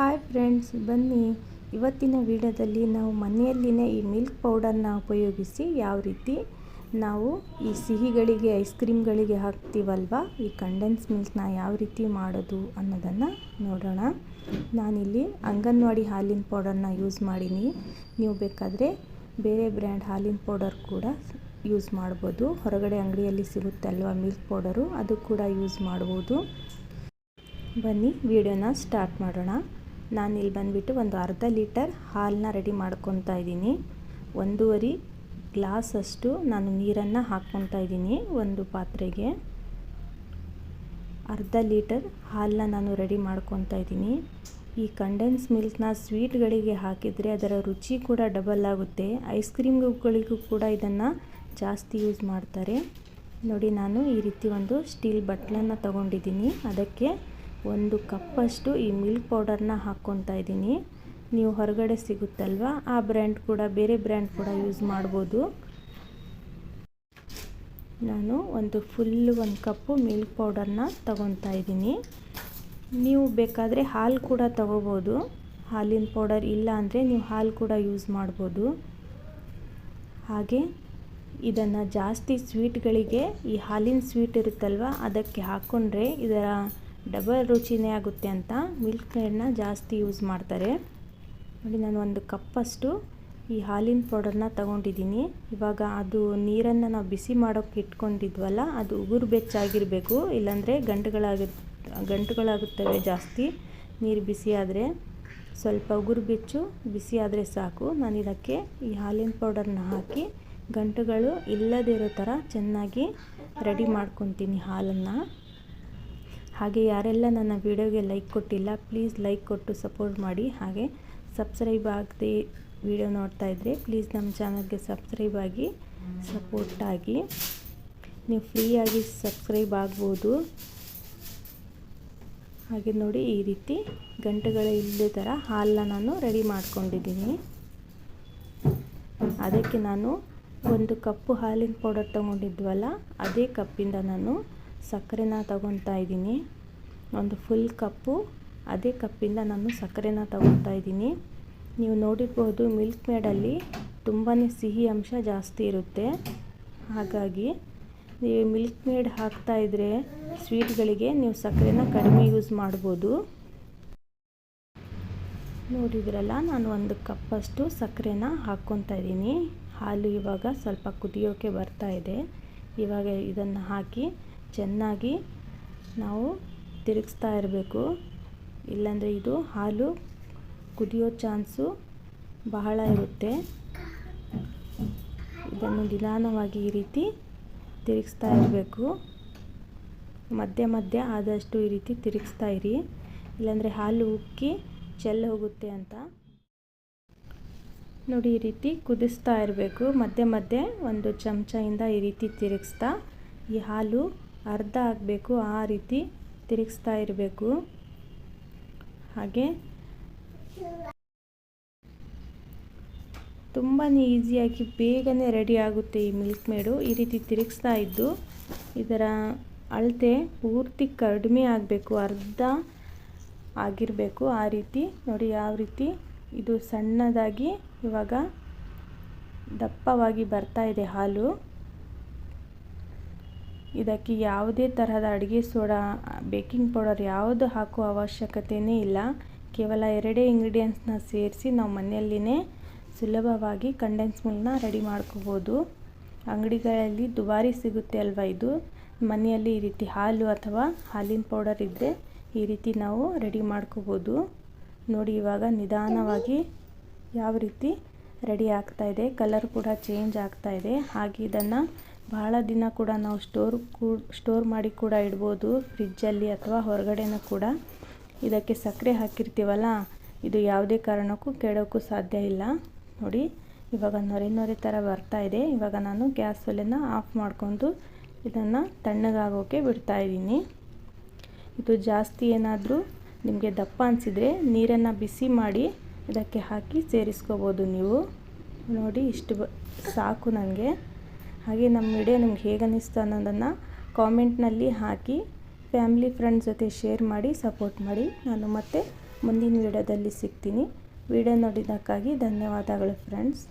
Hi friends ಬನ್ನಿ. ಇವತ್ತಿನ ವಿಡಿಯೋದಲ್ಲಿ ನಾವು ಮನೆಯಲ್ಲಿನೇ ಈ ಮಿಲ್ಕ್ ಪೌಡರ್ನ ಉಪಯೋಗಿಸಿ ಯಾವ ರೀತಿ ನಾವು ಈ ಸಿಹಿಗಳಿಗೆ ಐಸ್ ಕ್ರೀಮ್ಗಳಿಗೆ ಹಾಕ್ತೀವಲ್ವ? ಈ ಕಂಡೆನ್ಸ್ ಮಿಲ್ಕ್ನ ಯಾವ ರೀತಿ ಮಾಡೋದು ಅನ್ನೋದನ್ನು ನೋಡೋಣ. ನಾನಿಲ್ಲಿ ಅಂಗನವಾಡಿ ಹಾಲಿನ ಪೌಡರ್ನ ಯೂಸ್ ಮಾಡೀನಿ. ನೀವು ಬೇಕಾದರೆ ಬೇರೆ ಬ್ರ್ಯಾಂಡ್ ಹಾಲಿನ ಪೌಡರ್ ಕೂಡ ಯೂಸ್ ಮಾಡ್ಬೋದು. ಹೊರಗಡೆ ಅಂಗಡಿಯಲ್ಲಿ ಸಿಗುತ್ತಲ್ವ ಮಿಲ್ಕ್ ಪೌಡರು ಅದು ಕೂಡ ಯೂಸ್ ಮಾಡ್ಬೋದು. ಬನ್ನಿ, ವಿಡಿಯೋನ ಸ್ಟಾರ್ಟ್ ಮಾಡೋಣ. ನಾನಿಲ್ಲಿ ಬಂದುಬಿಟ್ಟು ಒಂದು ಅರ್ಧ ಲೀಟರ್ ಹಾಲನ್ನ ರೆಡಿ ಮಾಡ್ಕೊತಾ ಇದ್ದೀನಿ. ಒಂದೂವರೆ ಗ್ಲಾಸಷ್ಟು ನಾನು ನೀರನ್ನು ಹಾಕ್ಕೊತಾ ಇದ್ದೀನಿ ಒಂದು ಪಾತ್ರೆಗೆ. ಅರ್ಧ ಲೀಟರ್ ಹಾಲನ್ನ ನಾನು ರೆಡಿ ಮಾಡ್ಕೊತಾ ಇದ್ದೀನಿ. ಈ ಕಂಡೆನ್ಸ್ ಮಿಲ್ಕ್ನ ಸ್ವೀಟ್ಗಳಿಗೆ ಹಾಕಿದರೆ ಅದರ ರುಚಿ ಕೂಡ ಡಬಲ್ ಆಗುತ್ತೆ. ಐಸ್ ಕ್ರೀಮ್ಗಳಿಗೂ ಕೂಡ ಇದನ್ನು ಜಾಸ್ತಿ ಯೂಸ್ ಮಾಡ್ತಾರೆ. ನೋಡಿ ನಾನು ಈ ರೀತಿ ಒಂದು ಸ್ಟೀಲ್ ಬಟ್ಲನ್ನು ತಗೊಂಡಿದ್ದೀನಿ. ಅದಕ್ಕೆ ಒಂದು ಕಪ್ಪಷ್ಟು ಈ ಮಿಲ್ಕ್ ಪೌಡರ್ನ ಹಾಕ್ಕೊತಾ ಇದ್ದೀನಿ. ನೀವು ಹೊರಗಡೆ ಸಿಗುತ್ತಲ್ವ? ಆ ಬ್ರ್ಯಾಂಡ್ ಕೂಡ, ಬೇರೆ ಬ್ರ್ಯಾಂಡ್ ಕೂಡ ಯೂಸ್ ಮಾಡ್ಬೋದು. ನಾನು ಒಂದು ಫುಲ್ ಒಂದು ಕಪ್ಪು ಮಿಲ್ಕ್ ಪೌಡರ್ನ ತಗೊತಾ ಇದ್ದೀನಿ. ನೀವು ಬೇಕಾದರೆ ಹಾಲು ಕೂಡ ತಗೋಬೋದು. ಹಾಲಿನ ಪೌಡರ್ ಇಲ್ಲ ಅಂದರೆ ನೀವು ಹಾಲು ಕೂಡ ಯೂಸ್ ಮಾಡ್ಬೋದು. ಹಾಗೆ ಇದನ್ನು ಜಾಸ್ತಿ ಸ್ವೀಟ್ಗಳಿಗೆ ಈ ಹಾಲಿನ ಸ್ವೀಟ್ ಇರುತ್ತಲ್ವ, ಅದಕ್ಕೆ ಹಾಕ್ಕೊಂಡ್ರೆ ಇದರ ಡಬಲ್ ರುಚಿನೇ ಆಗುತ್ತೆ ಅಂತ ಮಿಲ್ಕ್ ಜಾಸ್ತಿ ಯೂಸ್ ಮಾಡ್ತಾರೆ. ನೋಡಿ, ನಾನು ಒಂದು ಕಪ್ಪಷ್ಟು ಈ ಹಾಲಿನ ಪೌಡರ್ನ ತಗೊಂಡಿದ್ದೀನಿ. ಇವಾಗ ಅದು ನೀರನ್ನು ನಾವು ಬಿಸಿ ಮಾಡೋಕ್ಕೆ ಇಟ್ಕೊಂಡಿದ್ವಲ್ಲ, ಅದು ಉಗುರು ಬೆಚ್ಚಾಗಿರಬೇಕು. ಇಲ್ಲಾಂದರೆ ಗಂಟುಗಳಾಗಿ, ಗಂಟುಗಳಾಗುತ್ತವೆ ಜಾಸ್ತಿ, ನೀರು ಬಿಸಿ ಆದರೆ. ಸ್ವಲ್ಪ ಉಗುರು ಬೆಚ್ಚು, ಬಿಸಿ ಆದರೆ ಸಾಕು. ನಾನು ಇದಕ್ಕೆ ಈ ಹಾಲಿನ ಪೌಡರ್ನ ಹಾಕಿ ಗಂಟುಗಳು ಇಲ್ಲದಿರೋ ಥರ ಚೆನ್ನಾಗಿ ರೆಡಿ ಮಾಡ್ಕೊತೀನಿ ಹಾಲನ್ನು. ಹಾಗೆ ಯಾರೆಲ್ಲ ನನ್ನ ವಿಡಿಯೋಗೆ ಲೈಕ್ ಕೊಟ್ಟಿಲ್ಲ, ಪ್ಲೀಸ್ ಲೈಕ್ ಕೊಟ್ಟು ಸಪೋರ್ಟ್ ಮಾಡಿ. ಹಾಗೆ ಸಬ್ಸ್ಕ್ರೈಬ್ ಆಗದೆ ವಿಡಿಯೋ ನೋಡ್ತಾ ಇದ್ದರೆ ಪ್ಲೀಸ್ ನಮ್ಮ ಚಾನಲ್ಗೆ ಸಬ್ಸ್ಕ್ರೈಬ್ ಆಗಿ, ಸಪೋರ್ಟ್ ಆಗಿ. ನೀವು ಫ್ರೀಯಾಗಿ ಸಬ್ಸ್ಕ್ರೈಬ್ ಆಗ್ಬೋದು. ಹಾಗೆ ನೋಡಿ ಈ ರೀತಿ ಗಂಟೆಗಳ ಇಲ್ಲದೇ ಥರ ಹಾಲನ್ನ ನಾನು ರೆಡಿ ಮಾಡ್ಕೊಂಡಿದ್ದೀನಿ. ಅದಕ್ಕೆ ನಾನು ಒಂದು ಕಪ್ಪು ಹಾಲಿನ ಪೌಡರ್ ತೊಗೊಂಡಿದ್ವಲ್ಲ, ಅದೇ ಕಪ್ಪಿಂದ ನಾನು ಸಕ್ಕರೆನ ತಗೊತಾ ಇದ್ದೀನಿ. ಒಂದು ಫುಲ್ ಕಪ್ಪು, ಅದೇ ಕಪ್ಪಿಂದ ನಾನು ಸಕ್ಕರೆನ ತಗೊತಾ ಇದ್ದೀನಿ. ನೀವು ನೋಡಿರ್ಬೋದು ಮಿಲ್ಕ್ ಮೇಡಲ್ಲಿ ತುಂಬಾ ಸಿಹಿ ಅಂಶ ಜಾಸ್ತಿ ಇರುತ್ತೆ. ಹಾಗಾಗಿ ನೀವು ಮಿಲ್ಕ್ ಮೇಡ್ ಹಾಕ್ತಾಯಿದ್ರೆ ಸ್ವೀಟ್ಗಳಿಗೆ ನೀವು ಸಕ್ಕರೆನ ಕಡಿಮೆ ಯೂಸ್ ಮಾಡ್ಬೋದು. ನೋಡಿದ್ರಲ್ಲ, ನಾನು ಒಂದು ಕಪ್ಪಷ್ಟು ಸಕ್ಕರೆನ ಹಾಕ್ಕೊತಾ ಇದ್ದೀನಿ. ಹಾಲು ಇವಾಗ ಸ್ವಲ್ಪ ಕುದಿಯೋಕೆ ಬರ್ತಾ ಇದೆ. ಇವಾಗ ಇದನ್ನು ಹಾಕಿ ಚೆನ್ನಾಗಿ ನಾವು ತಿರುಗಿಸ್ತಾ ಇರಬೇಕು. ಇಲ್ಲಾಂದರೆ ಇದು ಹಾಲು ಕುದಿಯೋ ಚಾನ್ಸು ಬಹಳ ಇರುತ್ತೆ. ಇದನ್ನು ನಿಧಾನವಾಗಿ ಈ ರೀತಿ ತಿರುಗಿಸ್ತಾ ಇರಬೇಕು. ಮಧ್ಯ ಮಧ್ಯ ಆದಷ್ಟು ಈ ರೀತಿ ತಿರುಗಿಸ್ತಾ ಇರಿ. ಇಲ್ಲಾಂದರೆ ಹಾಲು ಉಕ್ಕಿ ಚೆಲ್ಲ ಹೋಗುತ್ತೆ ಅಂತ. ನೋಡಿ, ಈ ರೀತಿ ಕುದಿಸ್ತಾ ಇರಬೇಕು. ಮಧ್ಯೆ ಮಧ್ಯೆ ಒಂದು ಚಮಚದಿಂದ ಈ ರೀತಿ ತಿರುಗಿಸ್ತಾ ಈ ಹಾಲು ಅರ್ಧ ಆಗಬೇಕು, ಆ ರೀತಿ ತಿರುಗಿಸ್ತಾ ಇರಬೇಕು. ಹಾಗೆ. ತುಂಬಾ ಈಸಿಯಾಗಿ ಬೇಗನೆ ರೆಡಿ ಆಗುತ್ತೆ ಈ ಮಿಲ್ಕ್ ಮೇಡು. ಈ ರೀತಿ ತಿರುಗಿಸ್ತಾ ಇದ್ದು, ಇದರ ಅಳತೆ ಪೂರ್ತಿ ಕಡಿಮೆ ಆಗಬೇಕು, ಅರ್ಧ ಆಗಿರಬೇಕು. ಆ ರೀತಿ, ನೋಡಿ ಯಾವ ರೀತಿ ಇದು ಸಣ್ಣದಾಗಿ ಇವಾಗ ದಪ್ಪವಾಗಿ ಬರ್ತಾ ಇದೆ ಹಾಲು. ಇದಕ್ಕೆ ಯಾವುದೇ ತರಹದ ಅಡುಗೆ ಸೋಡಾ, ಬೇಕಿಂಗ್ ಪೌಡರ್ ಯಾವುದು ಹಾಕುವ ಅವಶ್ಯಕತೆಯೇ ಇಲ್ಲ. ಕೇವಲ ಎರಡೇ ಇಂಗ್ರೀಡಿಯೆಂಟ್ಸ್ನ ಸೇರಿಸಿ ನಾವು ಮನೆಯಲ್ಲಿನೇ ಸುಲಭವಾಗಿ ಕಂಡೆನ್ಸ್ ಮಿಲ್ಕ್ನ ರೆಡಿ ಮಾಡ್ಕೋಬೋದು. ಅಂಗಡಿಗಳಲ್ಲಿ ದುಬಾರಿ ಸಿಗುತ್ತೆ ಅಲ್ವಾ ಇದು? ಮನೆಯಲ್ಲಿ ಈ ರೀತಿ ಹಾಲು ಅಥವಾ ಹಾಲಿನ ಪೌಡರ್ ಇದ್ದರೆ ಈ ರೀತಿ ನಾವು ರೆಡಿ ಮಾಡ್ಕೋಬೋದು. ನೋಡಿ ಇವಾಗ ನಿಧಾನವಾಗಿ ಯಾವ ರೀತಿ ರೆಡಿ ಆಗ್ತಾಯಿದೆ ಕಲರ್ ಕೂಡ ಚೇಂಜ್ ಆಗ್ತಾಯಿದೆ ಹಾಗೆ ಇದನ್ನು ಬಹಳ ದಿನ ಕೂಡ ನಾವು ಸ್ಟೋರ್ ಕೂ ಸ್ಟೋರ್ ಮಾಡಿ ಕೂಡ ಇಡ್ಬೋದು, ಫ್ರಿಜ್ಜಲ್ಲಿ ಅಥವಾ ಹೊರಗಡೆನೂ ಕೂಡ. ಇದಕ್ಕೆ ಸಕ್ಕರೆ ಹಾಕಿರ್ತೀವಲ್ಲ, ಇದು ಯಾವುದೇ ಕಾರಣಕ್ಕೂ ಕೆಡೋಕ್ಕೂ ಸಾಧ್ಯ ಇಲ್ಲ. ನೋಡಿ, ಇವಾಗ ನೊರೆ ನೊರೆ ಥರ ಬರ್ತಾ ಇದೆ. ಇವಾಗ ನಾನು ಗ್ಯಾಸ್ ಒಲೆನ ಆಫ್ ಮಾಡಿಕೊಂಡು ಇದನ್ನು ತಣ್ಣಗಾಗೋಕ್ಕೆ ಬಿಡ್ತಾಯಿದ್ದೀನಿ ಇದು ಜಾಸ್ತಿ ಏನಾದರೂ ನಿಮಗೆ ದಪ್ಪ ಅನಿಸಿದರೆ ನೀರನ್ನು ಬಿಸಿ ಮಾಡಿ ಇದಕ್ಕೆ ಹಾಕಿ ಸೇರಿಸ್ಕೋಬೋದು ನೀವು. ನೋಡಿ, ಇಷ್ಟು ಸಾಕು ನನಗೆ. ಹಾಗೆ ನಮ್ಮ ವಿಡಿಯೋ ನಿಮ್ಗೆ ಹೇಗೆ ಅನ್ನಿಸ್ತು ಅನ್ನೋದನ್ನು ಕಾಮೆಂಟ್ನಲ್ಲಿ ಹಾಕಿ, ಫ್ಯಾಮಿಲಿ ಫ್ರೆಂಡ್ಸ್ ಜೊತೆ ಶೇರ್ ಮಾಡಿ, ಸಪೋರ್ಟ್ ಮಾಡಿ. ನಾನು ಮತ್ತೆ ಮುಂದಿನ ವಿಡಿಯೋದಲ್ಲಿ ಸಿಗ್ತೀನಿ. ವಿಡಿಯೋ ನೋಡಿದ್ದಕ್ಕಾಗಿ ಧನ್ಯವಾದಗಳು ಫ್ರೆಂಡ್ಸ್.